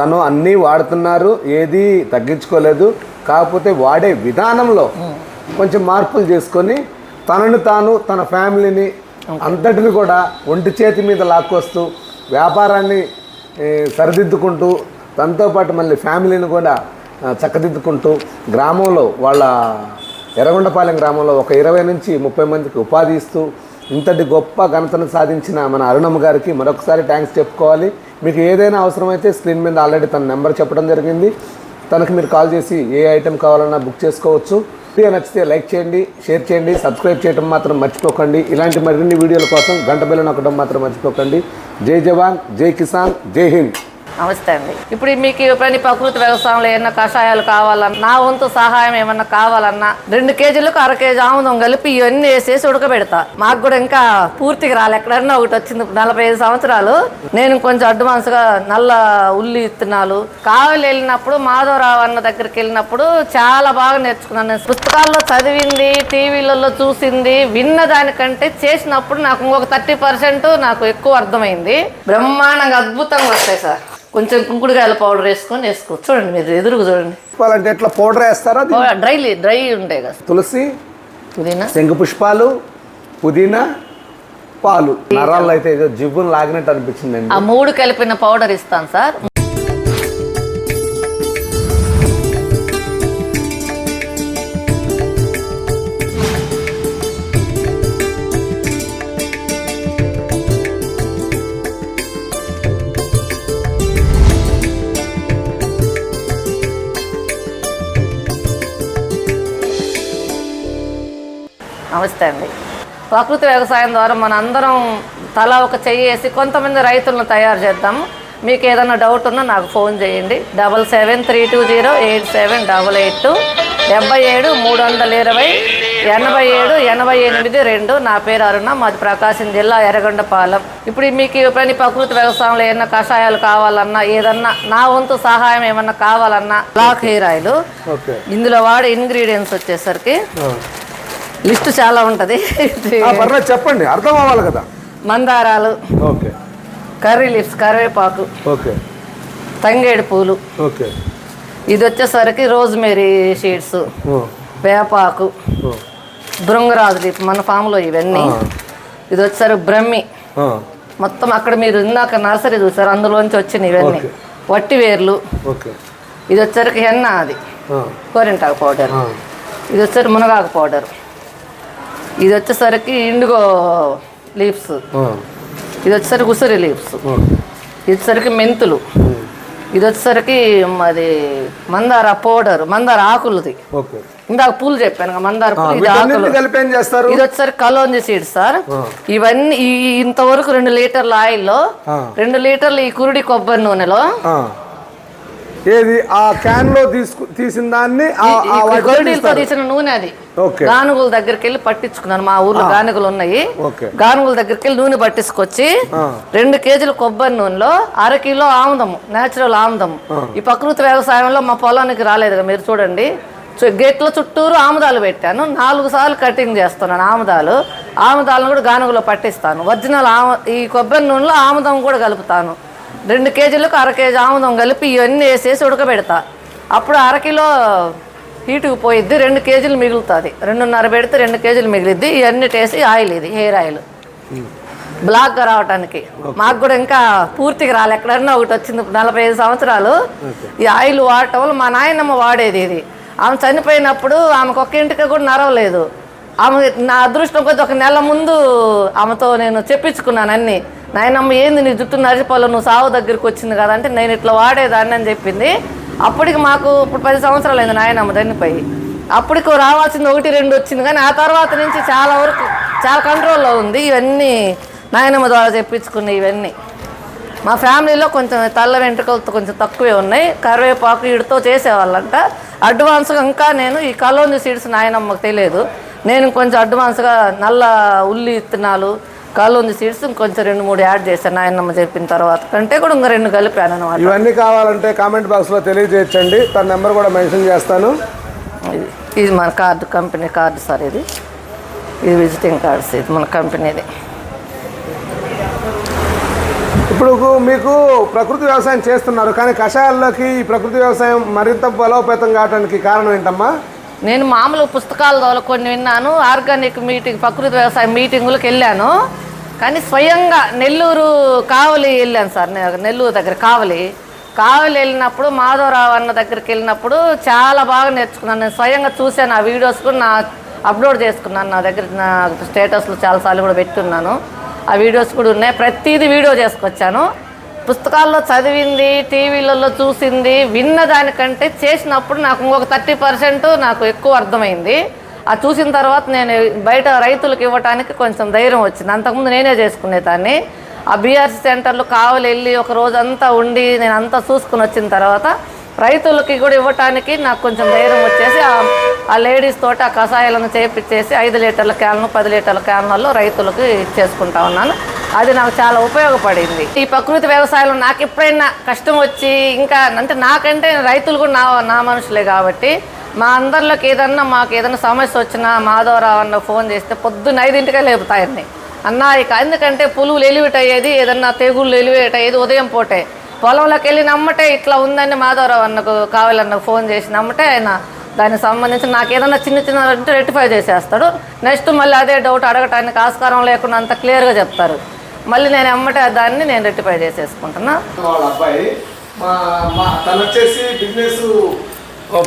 తను అన్నీ వాడుతున్నారు ఏది తగ్గించుకోలేదు. కాకపోతే వాడే విధానంలో కొంచెం మార్పులు చేసుకొని తనను తాను తన ఫ్యామిలీని అంతటిని కూడా ఒంటి చేతి మీద లాక్కొస్తూ వ్యాపారాన్ని సరిదిద్దుకుంటూ తనతో పాటు మళ్ళీ ఫ్యామిలీని కూడా చక్కదిద్దుకుంటూ గ్రామంలో వాళ్ళ ఎర్రగొండపాలెం గ్రామంలో ఒక ఇరవై నుంచి ముప్పై మందికి ఉపాధి ఇస్తూ ఇంతటి గొప్ప ఘనతను సాధించిన మన అరుణమ్మ గారికి మరొకసారి థ్యాంక్స్ చెప్పుకోవాలి. మీకు ఏదైనా అవసరమైతే స్క్రీన్ మీద ఆల్రెడీ తన నెంబర్ చెప్పడం జరిగింది. తనకు మీరు కాల్ చేసి ఏ ఐటెం కావాలన్నా బుక్ చేసుకోవచ్చు. వీడియో నచ్చితే లైక్ చేయండి షేర్ చేయండి సబ్స్క్రైబ్ చేయడం మాత్రం మర్చిపోకండి. ఇలాంటి మరిన్ని వీడియోల కోసం గంట బెల్ల నొక్కడం మాత్రం మర్చిపోకండి. జై జవాన్ జై కిసాన్ జై హింద్. నమస్తే అండి. ఇప్పుడు మీకు ఎప్పుడైనా ప్రకృతి వ్యవసాయంలో ఏమన్నా కషాయాలు కావాలన్నా నా వంతు సహాయం ఏమన్నా కావాలన్నా రెండు కేజీలకు అర కేజీ ఆముదం కలిపి ఇవన్నీ వేసేసి ఉడకబెడతా. మాకు కూడా ఇంకా పూర్తిగా రాలే. ఎక్కడన్నా ఒకటి వచ్చింది నలభై ఐదు సంవత్సరాలు. నేను కొంచెం అడ్వాన్స్గా నల్ల ఉల్లి ఇత్తనాలు కావలి వెళ్ళినప్పుడు మాధవరావు అన్న దగ్గరికి వెళ్ళినప్పుడు చాలా బాగా నేర్చుకున్నాను నేను. పుస్తకాల్లో చదివింది టీవీలలో చూసింది విన్న దానికంటే చేసినప్పుడు నాకు ఇంకొక థర్టీ పర్సెంట్ నాకు ఎక్కువ అర్థమైంది. బ్రహ్మాండంగా అద్భుతంగా వస్తాయి సార్. కొంచెం కుంకుడుకాయల పౌడర్ వేసుకొని వేసుకో. చూడండి మీరు ఎదురుగా చూడండి. చెప్పాలంటే ఎట్లా పౌడర్ వేస్తారా? డ్రై డ్రై ఉంటాయి కదా. తులసి పుదీనా. శంఖ పుష్పాలు పుదీనా పాలు. నరాల్లో అయితే ఏదో జివ్వును లాగినట్టు అనిపించిందండి. ఆ మూడు కలిపిన పౌడర్ ఇస్తాను సార్. నమస్తే అండి. ప్రకృతి వ్యవసాయం ద్వారా మన అందరం తలా ఒక చెయ్యి వేసి కొంతమంది రైతులను తయారు చేద్దాం. మీకు ఏదైనా డౌట్ ఉన్నా నాకు ఫోన్ చేయండి. Double seven three two zero eight seven double eight two డెబ్బై ఏడు మూడు వందల ఇరవై ఎనభై ఏడు ఎనభై ఎనిమిది రెండు. నా పేరు అరుణ మాది ప్రకాశం జిల్లా ఎర్రగొండపాలెం. ఇప్పుడు మీకు ఈ ప్రకృతి వ్యవసాయంలో ఏమన్నా కషాయాలు కావాలన్నా ఏదన్నా నా వంతు సహాయం ఏమన్నా కావాలన్నా బ్లాక్ హెయిర్ ఆయిల్. ఓకే. ఇందులో వాడే ఇంగ్రీడియంట్స్ వచ్చేసరికి లిస్ట్ చాలా ఉంటుంది. పర్లేదు చెప్పండి. అర్థం అవ్వాలి కదా. మందారాలు ఓకే. కర్రీ లిప్స్ కరివేపాకు ఓకే. తంగేడు పూలు. ఓకే. ఇది వచ్చేసరికి రోజ్మేరీ షీడ్స్ వేపాకు ఓ, భృంగరాజు లిప్ మన ఫామ్లో ఇవన్నీ. ఇది వచ్చేసరికి బ్రహ్మి. మొత్తం అక్కడ మీరు ఇందాక నర్సరీ చూసారు అందులోంచి వచ్చినాయి ఇవన్నీ. వట్టి వేర్లు. ఇది వచ్చరికి హెన్న అది. కోరింటాకు పౌడర్. ఇది వచ్చేసరికి మునగాకు పౌడర్. ఇది వచ్చేసరికి ఇండిగో లీవ్స్. ఇది వచ్చేసరికి ఉసిరి లీవ్స్. ఇది వచ్చేసరికి మెంతులు. ఇది వచ్చేసరికి అది మందార పౌడర్ మందార ఆకులది. ఇందాక పూలు చెప్పాను మందార పూలు ఇది ఆకులు. ఇది వచ్చేసరికి కలోంజి సీడ్స్ సార్. ఇవన్నీ ఇంతవరకు రెండు లీటర్ల ఆయిల్లో. రెండు లీటర్లు ఈ కురుడి కొబ్బరి నూనెలో. ఏది? ఆ క్యాన్లో తీసుకు తీసిన దాన్ని. తీసిన నూనె అది. గానుగుల దగ్గరికి వెళ్ళి పట్టించుకున్నాను మా ఊర్లో గానుగులు ఉన్నాయి. గానుగుల దగ్గరికి వెళ్ళి నూనె పట్టించుకొచ్చి. రెండు కేజీల కొబ్బరి నూనెలో అర కిలో ఆముదము నేచురల్ ఆముదం ఈ ప్రకృతి వ్యవసాయంలో మా పొలానికి రాలేదు కదా మీరు చూడండి. గేట్ల చుట్టూరు ఆముదాలు పెట్టాను. నాలుగు సార్లు కటింగ్ చేస్తున్నాను ఆముదాలు. ఆముదాలను కూడా గానుగులో పట్టిస్తాను. ఒరిజినల్ ఆము ఈ కొబ్బరి నూనెలో ఆముదం కూడా కలుపుతాను. రెండు కేజీలకు అర కేజీ ఆముదం కలిపి ఇవన్నీ వేసేసి ఉడకబెడతా. అప్పుడు అరకిలో హీటుకు పోయిద్ది రెండు కేజీలు మిగులుతుంది. రెండున్నర పెడితే రెండు కేజీలు మిగిలిద్ది. ఇవన్నీ వేసి ఆయిల్ ఇది హెయిర్ ఆయిల్. బ్లాక్గా రావటానికి. మాకు కూడా ఇంకా పూర్తిగా రాలే. ఎక్కడన్నా ఒకటి వచ్చింది నలభై ఐదు సంవత్సరాలు. ఈ ఆయిల్ వాడటం వల్ల మా నాయనమ్మ వాడేది ఇది. ఆమె చనిపోయినప్పుడు ఆమెకు ఒక్క ఇంటికి కూడా నరవలేదు. ఆమె నా అదృష్టం కొద్ది ఒక నెల ముందు ఆమెతో నేను చెప్పించుకున్నాను అన్ని. నాయనమ్మ ఏంది నీ జుట్టు నరిచిపోలో నువ్వు సావు దగ్గరికి వచ్చింది కదా అంటే నేను ఇట్లా వాడేదాన్ని అని చెప్పింది. అప్పటికి మాకు ఇప్పుడు పది సంవత్సరాలు అయింది నాయనమ్మ చనిపోయి. అప్పటికి రావాల్సింది ఒకటి రెండు వచ్చింది. కానీ ఆ తర్వాత నుంచి చాలా వరకు చాలా కంట్రోల్లో ఉంది. ఇవన్నీ నాయనమ్మ ద్వారా చెప్పించుకున్నాయి ఇవన్నీ. మా ఫ్యామిలీలో కొంచెం తల్ల వెంట్రుకలతో కొంచెం తక్కువే ఉన్నాయి. కరివేపాకు ఇడితో చేసేవాళ్ళంట. అడ్వాన్స్గా ఇంకా నేను ఈ కలోని సీడ్స్ నాయనమ్మకు తెలియదు. నేను కొంచెం అడ్వాన్స్గా నల్ల ఉల్లి విత్తనాలు కలోంజి సీడ్స్ ఇంకొంచెం రెండు మూడు యాడ్ చేశాను నాయనమ్మ చెప్పిన తర్వాత కంటే కూడా ఇంకా రెండు కలిపాను అనమాట ఇవన్నీ కావాలంటే కామెంట్ బాక్స్లో తెలియజేయచ్చండి. తన నెంబర్ కూడా మెన్షన్ చేస్తాను. ఇది ఇది మన కార్డు కంపెనీ కార్డు సార్ ఇది. ఇది విజిటింగ్ కార్డ్స్ ఇది మన కంపెనీది. ఇప్పుడు మీకు ప్రకృతి వ్యవసాయం చేస్తున్నారు కానీ కషాయాల్లోకి ఈ ప్రకృతి వ్యవసాయం మరింత బలోపేతం కావడానికి కారణం ఏంటమ్మా? నేను మామూలు పుస్తకాల కొన్ని విన్నాను ఆర్గానిక్ మీటింగ్ ప్రకృతి వ్యవసాయ మీటింగులకు వెళ్ళాను. కానీ స్వయంగా నెల్లూరు కావలి వెళ్ళాను సార్ నేను నెల్లూరు దగ్గర కావలి. కావలి వెళ్ళినప్పుడు మాధవరావు అన్న దగ్గరికి వెళ్ళినప్పుడు చాలా బాగా నేర్చుకున్నాను. నేను స్వయంగా చూశాను ఆ వీడియోస్ కూడా నా అప్లోడ్ చేసుకున్నాను. నా దగ్గర నా స్టేటస్లో చాలాసార్లు కూడా పెట్టున్నాను. ఆ వీడియోస్ కూడా ఉన్నాయి. ప్రతిదీ వీడియో చేసుకొచ్చాను. పుస్తకాల్లో చదివింది టీవీలలో చూసింది విన్న దానికంటే చేసినప్పుడు నాకు ఇంకొక థర్టీ పర్సెంట్ నాకు ఎక్కువ అర్థమైంది. ఆ చూసిన తర్వాత నేను బయట రైతులకు ఇవ్వటానికి కొంచెం ధైర్యం వచ్చింది. అంతకుముందు నేనే చేసుకునేదాన్ని. ఆ బీఆర్సీ సెంటర్లో కావలి వెళ్ళి ఒక రోజంతా ఉండి నేను అంతా చూసుకుని వచ్చిన తర్వాత రైతులకి కూడా ఇవ్వటానికి నాకు కొంచెం ధైర్యం వచ్చేసి ఆ- లేడీస్ తోటి ఆ కషాయాలను చేపించేసి ఐదు లీటర్ల క్యాన్లు పది లీటర్ల క్యాన్లలో రైతులకు ఇచ్చేసుకుంటా ఉన్నాను. అది నాకు చాలా ఉపయోగపడింది. ఈ ప్రకృతి వ్యవసాయంలో నాకు ఎప్పుడైనా కష్టం వచ్చి ఇంకా అంటే నాకంటే రైతులు కూడా నా నా మనుషులే కాబట్టి మా అందరిలోకి ఏదన్నా మాకు ఏదైనా సమస్య వచ్చినా మాధవరావు ఫోన్ చేస్తే పొద్దున్న ఐదింటికే లేపుతాయని అన్న ఇక ఎందుకంటే పులువులు ఎలివిట్ అయ్యేది ఏదన్నా తెగుళ్ళు ఎలివేట్ అయ్యేది ఉదయం పూటే. పొలంలోకి వెళ్ళి నమ్మటే ఇట్లా ఉందని మాధవరావు అన్నకు కావాలన్న ఫోన్ చేసి నమ్మటే ఆయన దానికి సంబంధించి నాకు ఏదైనా చిన్న చిన్న అంటే రెక్టిఫై చేసేస్తాడు. నెక్స్ట్ మళ్ళీ అదే డౌట్ అడగటానికి ఆస్కారం లేకుండా అంత క్లియర్గా చెప్తారు. మళ్ళీ నేను ఎమ్మటే దాన్ని నేను రెక్టిఫై చేసేసుకుంటున్నా. వాళ్ళ అబ్బాయి తను వచ్చేసి బిజినెస్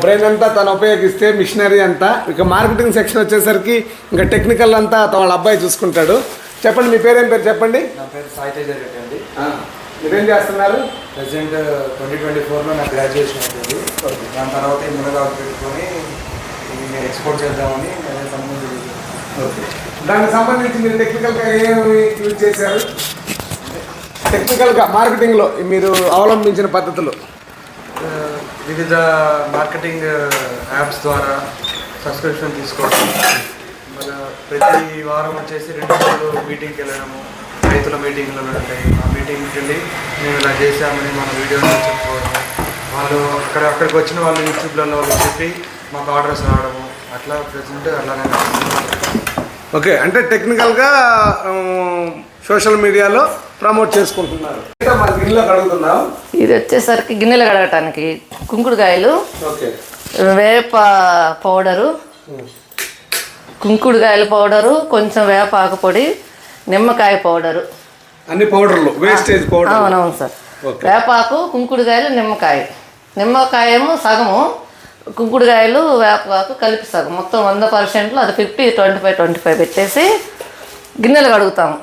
బ్రెయిన్ అంతా తను ఉపయోగిస్తే మిషనరీ అంతా. ఇక మార్కెటింగ్ సెక్షన్ వచ్చేసరికి ఇంకా టెక్నికల్ అంతా తన వాళ్ళ అబ్బాయి చూసుకుంటాడు. చెప్పండి మీ పేరేం పేరు చెప్పండి? నా పేరు సాయి తేజ రెడ్డి అండి. ఆ, మీరేం చేస్తున్నారు? ప్రజెంట్ ట్వంటీ ట్వంటీ ఫోర్లో నా గ్రాడ్యుయేషన్ అవుతుంది దాని తర్వాత ఈ మునగాకు పెట్టుకొని నేను ఎక్స్పోర్ట్ చేద్దామని అదే సంబంధించి ఓకే దానికి సంబంధించి మీరు టెక్నికల్గా ఏమి యూజ్ చేశారు? టెక్నికల్గా మార్కెటింగ్లో మీరు అవలంబించిన పద్ధతులు. వివిధ మార్కెటింగ్ యాప్స్ ద్వారా సబ్స్క్రిప్షన్ తీసుకోవడం. మన ప్రతి వారం వచ్చేసి రెండు రోజులు మీటింగ్కి వెళ్ళడము. రైతుల మీటింగ్లు ఉంటాయి ఆ మీటింగ్కి వెళ్ళి మేము ఇలా చేసామని మన వీడియోలో చెప్పుకోవడము వాళ్ళు అక్కడ అక్కడికి వచ్చిన వాళ్ళు యూట్యూబ్లలో వాళ్ళు చెప్పి మాకు ఆర్డర్స్ రావడము అట్లా ప్రజెంట్ అలానే. ఓకే అంటే టెక్నికల్గా సోషల్ మీడియాలో ప్రమోట్ చేసుకుంటున్నారు. ఇది వచ్చేసరికి గిన్నెలు కడగటానికి కుంకుడుకాయలు ఓకే. వేప పౌడరు కుంకుడుకాయల పౌడరు కొంచెం వేపాకు పొడి నిమ్మకాయ పౌడరు. అన్ని పౌడర్లు వేస్టేజ్ పౌడర్. అవునవును సార్. వేపాకు కుంకుడుకాయలు నిమ్మకాయ. నిమ్మకాయ ఏమో సగము కుంకుడుకాయలు వేపాకు కలిపి సగం. మొత్తం వంద పర్సెంట్లో అది fifty twenty five twenty five పెట్టేసి గిన్నెలు కడుగుతాము.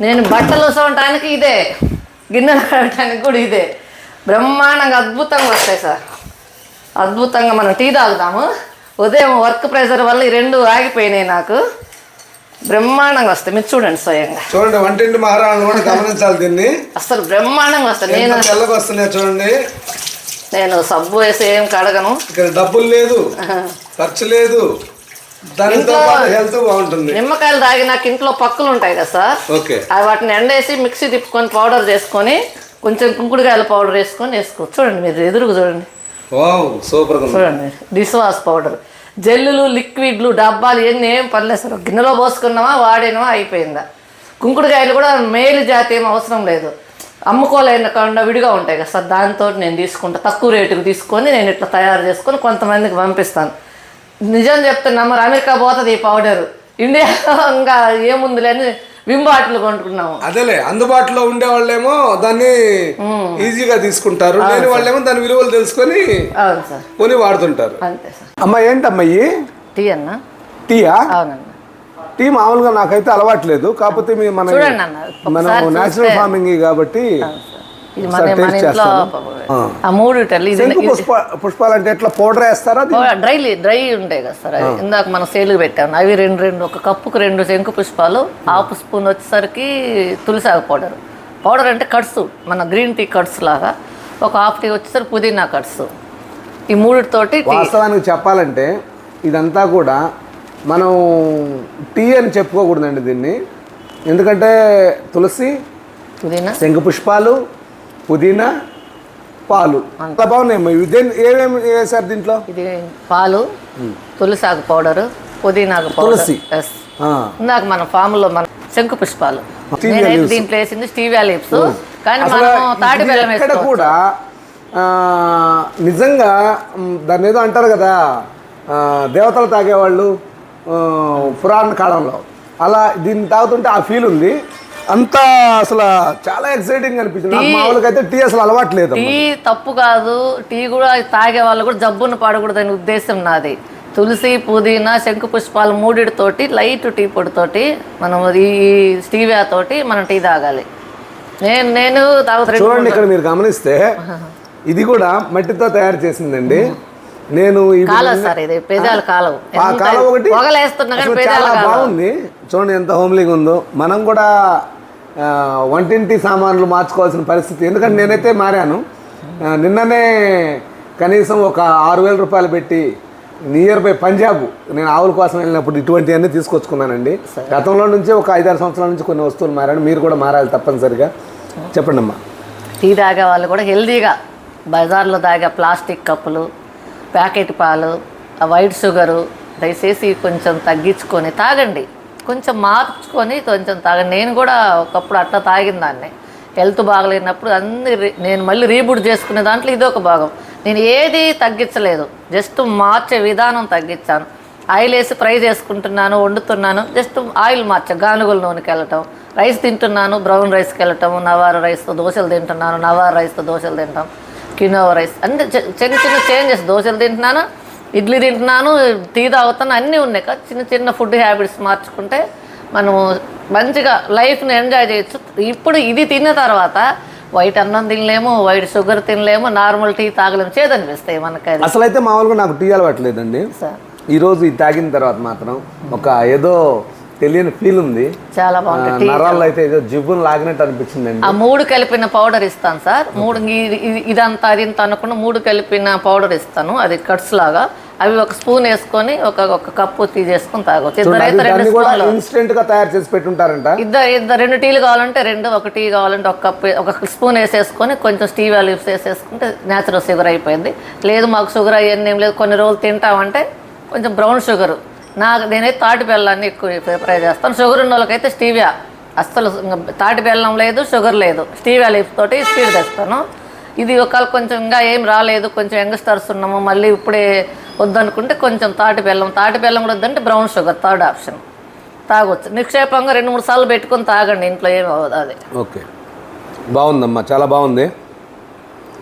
నేను బట్టలు చూడటానికి ఇదే. గిన్నెలు కడగటానికి కూడా ఇదే. బ్రహ్మాండంగా అద్భుతంగా వస్తాయి సార్. అద్భుతంగా మనం టీ తాగుతాము. ఉదయం వర్క్ ప్రెషర్ వల్ల ఈ రెండు ఆగిపోయినాయి నాకు. బ్రహ్మాండంగా వస్తాయి. మీరు చూడండి స్వయంగా. చూడండి వంటింటి మహారాణులు కూడా గమనించాలి దీన్ని. అసలు బ్రహ్మాండంగా వస్తాయి. నేను తెల్లగా వస్తున్నాయి చూడండి. నేను సబ్బు వేసి ఏం కడగను. ఇక్కడ డబ్బులు లేదు ఖర్చు లేదు. నిమ్మకాయలు తాగి నాకు ఇంట్లో పక్కలు ఉంటాయి కదా సార్. ఓకే. అవి వాటిని ఎండేసి మిక్సీ తిప్పుకొని పౌడర్ చేసుకొని కొంచెం కుంకుడుకాయల పౌడర్ వేసుకొని వేసుకో. చూడండి మీరు ఎదురుగా చూడండి. సూపర్ చూడండి డిష్ వాష్ పౌడర్. జెల్లులు లిక్విడ్లు డబ్బాలు ఇవన్నీ ఏం పనిలేస్తారు గిన్నెలో పోసుకున్నామా వాడినామా అయిపోయిందా? కుంకుడుకాయలు కూడా మేలు జాతి ఏం అవసరం లేదు. అమ్ముకోలేకుండా కాకుండా విడిగా ఉంటాయి కదా సార్ దాంతో నేను తీసుకుంటా. తక్కువ రేటుకి తీసుకొని నేను ఇట్లా తయారు చేసుకొని కొంతమందికి పంపిస్తాను. నిజం చెప్తున్నా మరి అమెరికా పోతుంది ఈ పౌడరు. ఇండియా ఇంకా ఏముందిలే అని విమ్ బాటిల్ కొనుక్కున్నాము అదేలే అందుబాటులో ఉండే వాళ్ళేమో దాన్ని ఈజీగా తీసుకుంటారు. లేని వాళ్ళేమో దాని విలువలు తెలుసుకొని అవును సార్. కొని వాడుతుంటారు. అంతే సార్. అమ్మ ఏంటమ్మా ఇవి టీ అన్న? టీయా? టీ మామూలుగా నాకైతే అలవాట్లేదు కాకపోతే మీ మన చూడండి అన్న మనం ఒకసారి నేచురల్ చూస్తే- ఫార్మింగ్ కాబట్టి ఇది మన ఇంట్లో. ఆ. మూడు పుష్పాలు అంటే ఎట్లా పౌడర్ వేస్తారా? డ్రై డ్రై ఉంటాయి కదా సార్ ఇందాక మనం సేలుగు పెట్టాము అవి రెండు రెండు ఒక కప్పుకు రెండు శంకు పుష్పాలు హాఫ్ స్పూన్ వచ్చేసరికి తులసాకు పౌడర్ పౌడర్ అంటే కట్స్ మన గ్రీన్ టీ కట్స్ లాగా. ఒక హాఫ్ టీ వచ్చేసరికి పుదీనా కట్స్. ఈ మూడితోటి వాస్తవానికి చెప్పాలంటే ఇదంతా కూడా మనం టీ అని చెప్పుకోకూడదండి దీన్ని. ఎందుకంటే తులసి పుదీనా. శంకు పుష్పాలు పుదీనా పాలు. చాలా బాగున్నాయి దేని ఏమేమి వేసారు దీంట్లో? ఇది పాలు తులసాకు పౌడరు పుదీనాకు పౌడర్. తులసి. ఇందాక మన ఫామ్లో మన శంకు పుష్పాలు. నేనైతే. దీంట్లో వేసింది స్టీవియా లిప్స్ కానీ మనం తాటి బెల్లం కూడా నిజంగా మ్, దాన్ని ఏదో అంటారు కదా దేవతలు తాగేవాళ్ళు పురాణ కాలంలో. అలా దీన్ని తాగుతుంటే ఆ ఫీల్ ఉంది. అంతా అసలు చాలా ఎక్సైటింగ్ అనిపించింది. మామూలుగా అయితే టీ అసలు అలవాటు లేదు టీ తప్పు కాదు. టీ కూడా తాగే వాళ్ళు కూడా జబ్బును పడకూడదని ఉద్దేశం నాది. తులసి పుదీనా శంకు పుష్పాలు మూడిటితోటి లైట్ టీ పొడితోటి మనం ఈ స్టీవియా తోటి మనం టీ తాగాలి. నేను నేను చూడండి ఇక్కడ మీరు గమనిస్తే ఇది కూడా మట్టితో తయారు చేసిందండి. నేను కాలవ సార్ ఇది పేదాల కాలవ. ఒకటి పొగలేస్తున్నా కానీ బాగుంది. చూడండి ఎంత హోమ్లీగా ఉందో. మనం కూడా వంటింటి సామాన్లు మార్చుకోవాల్సిన పరిస్థితి. ఎందుకంటే నేనైతే మారాను. నిన్ననే కనీసం ఒక ఆరు వేల రూపాయలు పెట్టి నియర్ బై పంజాబ్ నేను ఆవుల కోసం వెళ్ళినప్పుడు ఇటువంటివన్నీ తీసుకొచ్చుకున్నానండి. గతంలో నుంచి ఒక ఐదారు సంవత్సరాల నుంచి కొన్ని వస్తువులు మారాను. మీరు కూడా మారాలి తప్పనిసరిగా. చెప్పండి అమ్మా టీ తాగే వాళ్ళు కూడా హెల్దీగా బజార్లో తాగే ప్లాస్టిక్ కప్పులు ప్యాకెట్ పాలు వైట్ షుగరు దయచేసి కొంచెం తగ్గించుకొని తాగండి. కొంచెం మార్చుకొని కొంచెం తాగ నేను కూడా ఒకప్పుడు అట్లా తాగిన దాన్ని. హెల్త్ బాగలేనప్పుడు అన్ని రీ- నేను మళ్ళీ రీబూట్ చేసుకునే దాంట్లో ఇది ఒక భాగం. నేను ఏది తగ్గించలేదు. జస్ట్ మార్చే విధానం తగ్గించాను. ఆయిల్ వేసి ఫ్రై చేసుకుంటున్నాను వండుతున్నాను. జస్ట్ ఆయిల్ మార్చ. గానుగుల నూనెకి వెళ్ళటం. రైస్ తింటున్నాను బ్రౌన్ రైస్కి వెళ్ళటం. నవార రైస్తో దోశలు తింటున్నాను నవార రైస్తో దోశలు తింటాం. Quinoa rice. అంటే చి- చిన్న చిన్న చేంజెస్. దోశలు తింటున్నాను ఇడ్లీ తింటున్నాను టీ తాగుతాను అన్నీ ఉన్నాయి. కదా చిన్న చిన్న ఫుడ్ హ్యాబిట్స్ మార్చుకుంటే మనము మంచిగా లైఫ్ని ఎంజాయ్ చేయొచ్చు. ఇప్పుడు ఇది తిన్న తర్వాత వైట్ అన్నం తినలేము వైట్ షుగర్ తినలేము నార్మల్ టీ తాగలేము చేదనిపిస్తాయి మనకి అసలు అయితే మామూలుగా నాకు టీ అలవాట్లేదండి సార్. ఈరోజు ఇది తాగిన తర్వాత మాత్రం ఒక ఏదో తెలియని ఫీల్ ఉంది. చాలా బాగుంటుంది నరాల్లో అయితే ఏదో జిబ్బును లాగినట్టు అనిపించిందండి. ఆ మూడు కలిపిన పౌడర్ ఇస్తాను సార్. మూడు ఇది- ఇది- ఇదంతా అది ఇంత అనుకున్న మూడు కలిపిన పౌడర్ ఇస్తాను. అది కట్స్ లాగా. అవి ఒక స్పూన్ వేసుకొని ఒక ఒక కప్పు టీ చేసుకొని తాగొచ్చు ఇద్దరైతే రెండు దాన్ని కూడా స్పూన్లు. ఇన్స్టెంట్గా తయారు చేసి పెట్టుంటారంట. ఇద్దరు ఇద్దరు రెండు టీలు కావాలంటే రెండు ఒక టీ కావాలంటే ఒక కప్పు ఒక స్పూన్ వేసేసుకొని కొంచెం స్టీవ్ లీవ్స్ వేసేసుకుంటే న్యాచురల్ షుగర్ అయిపోయింది. లేదు మాకు షుగర్ అవన్నీ ఏం లేదు. కొన్ని రోజులు తింటామంటే కొంచెం బ్రౌన్ షుగర్ నాకు నేనైతే తాటి బెల్లాన్ని ఎక్కువ ప్రిఫర్ చేస్తాను. షుగర్ ఉన్న వాళ్ళకైతే స్టీవియా. అస్సలు తాటి బెల్లం లేదు షుగర్ లేదు. స్టీవియా లీఫ్ తోటి స్పీడ్ తెస్తాను. ఇది ఒకవేళ కొంచెం ఇంకా ఏం రాలేదు కొంచెం యంగ్స్టర్స్ ఉన్నాము మళ్ళీ ఇప్పుడే వద్దనుకుంటే కొంచెం తాటి బెల్లం. తాటి బెల్లం కూడా వద్దంటే బ్రౌన్ షుగర్ థర్డ్ ఆప్షన్. తాగొచ్చు. నిక్షేపంగా రెండు మూడు సార్లు పెట్టుకొని తాగండి ఇంట్లో ఏమి అవ్వదు అది. ఓకే. బాగుందమ్మా చాలా బాగుంది.